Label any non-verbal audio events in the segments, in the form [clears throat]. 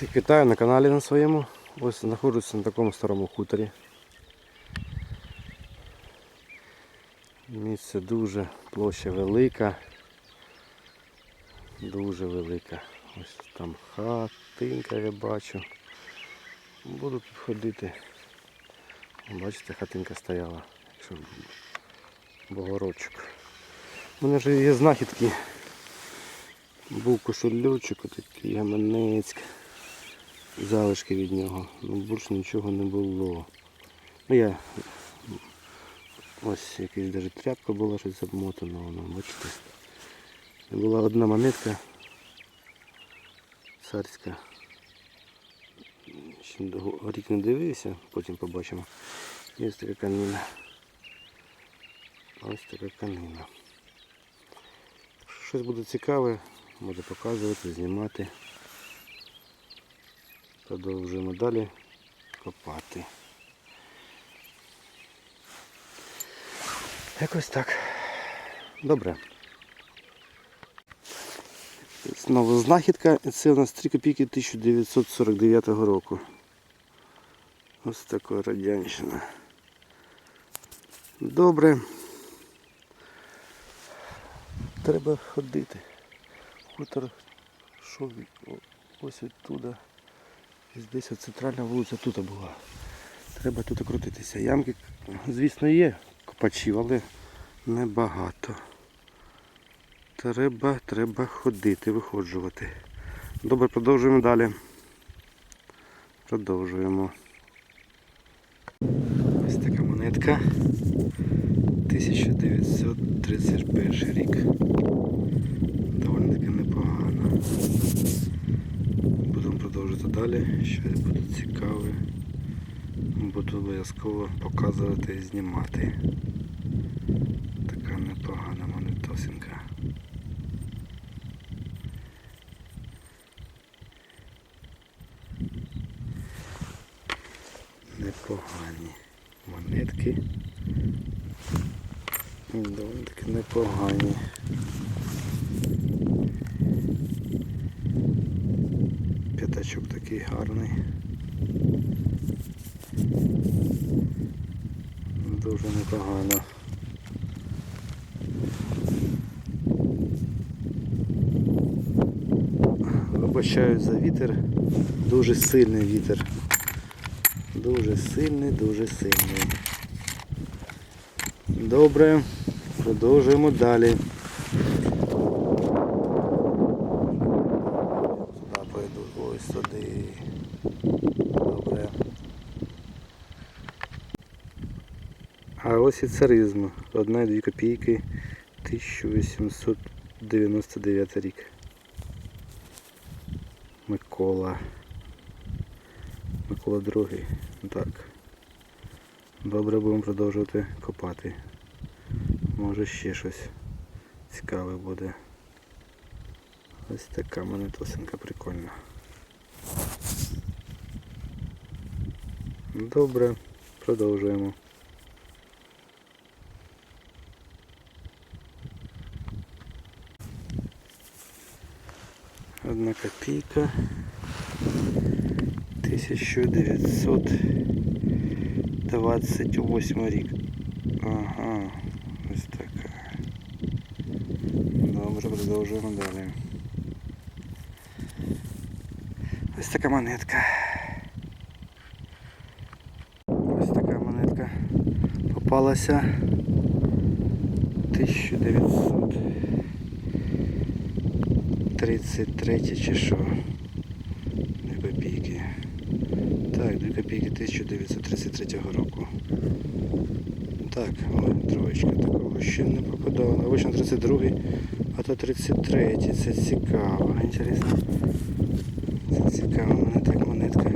Всіх вітаю на каналі на своєму. Ось знаходжуся на такому старому хуторі. Місце дуже, площа велика. Дуже велика. Ось там хатинка я бачу. Буду тут ходити. Бачите, хатинка стояла. Богородчик. У мене вже є знахідки. Був кошельочок, отакий гаманецьк. Залишки від нього. Ну більше нічого не було. Ну я ось якась навіть тряпка була щось обмотана, воно, бачите. Була одна монетка царська. Ще рік не дивився, потім побачимо. Ось така канина. Ось така канина. Щось буде цікаве, може показувати, знімати. Продовжуємо далі копати. Якось так. Добре. Знову знахідка. Це у нас 3 копійки 1949 року. Ось така радянщина. Добре. Треба ходити. Хутор о- ось оттуда. Ось Десь центральна вулиця тут була. Треба тут крутитися. Ямки, звісно, є копачів, але небагато. Треба, треба ходити, виходжувати. Добре, продовжуємо далі. Продовжуємо. Ось така монетка. 1931 рік. Доволі таки непогано. Далі. Щось буде цікаве. Буду обов'язково показувати і знімати. Така непогана монетосинка. Непогані монетки. Доволі таки непогані. П'ятачок такий гарний. Дуже непогано. Вибачаю за вітер. Дуже сильний вітер. Дуже сильний, дуже сильний. Добре, продовжуємо далі. Сюди пойду, ось сюди. Добре. А ось і царизм. Одна і дві копійки 1899 рік. Микола. Микола другий. Так. Добре будемо продовжувати копати. Може ще щось цікаве буде. Ось така монетосинка прикольна. Добре, продовжуємо. Одна копійка. 1928 рік. Ага, ось така. Добре, продовжуємо далі. Ось така монетка. Ось така монетка попалася 1933 чи що. Дві копійки. Так, 2 копійки 1933 року. Так, ой, троєчка такого ще не попадало. Обично 32, а то 33. Це цікаво. Інтересно. Це цікаво, мене так монетка.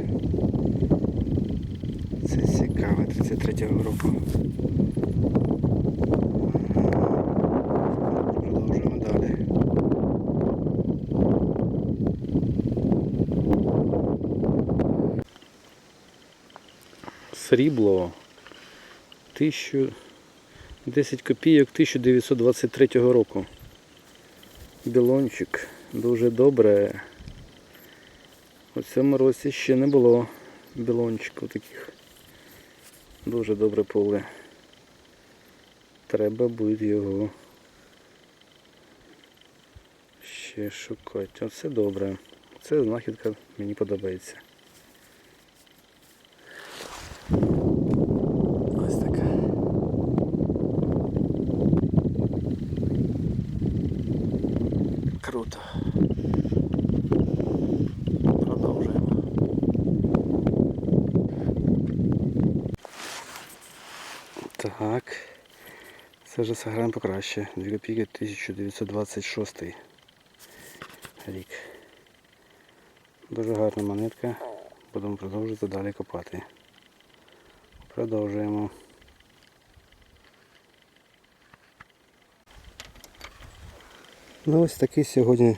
Це цікаво, 33-го року. Продовжуємо далі. Срібло. 10 копійок 1923 року. Білончик. Дуже добре. У цьому році ще не було білончиків таких. Дуже добре поле. Треба буде його ще шукати. Оце добре. Це знахідка мені подобається. Ось така. Круто. Продовжуємо. Так. Це вже сыграем покраще. 2 копійки 1926 рік. Дуже гарна монетка. Будемо продовжувати далі копати. Продовжуємо. Ну ось такий сьогодні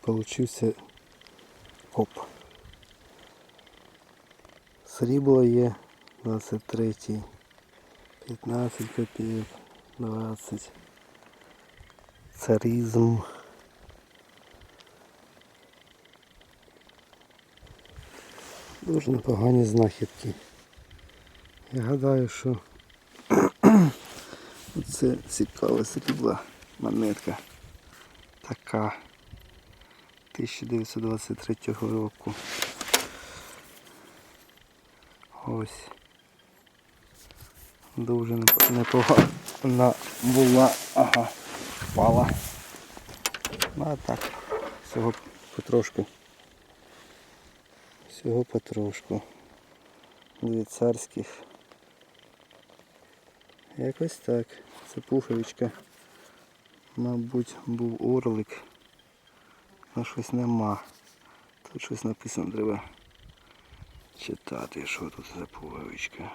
получився коп. Срібло є 23, 15 копійок, 20. Царизм. Дуже непогані знахідки. Я гадаю, що [clears throat] це цікава срібла монетка. Така 1923 року. Ось. Дуже непогана була. Ага, впала. Ну а так, всього потрошку. Всього потрошку. Дві царських. Якось так. Це пуховичка. Мабуть, був орлик. але щось нема. Тут щось написано, треба читати, що тут за пуговичка.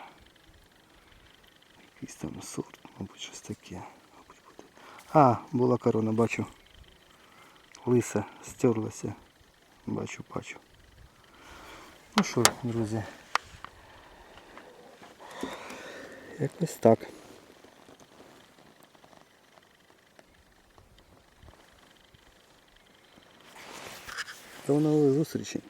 Якийсь там сорт, мабуть, щось таке. А, була корона, бачу. Лиса, стерлася. Бачу, бачу. Ну що, друзі. Якось так. До нових зустрічей.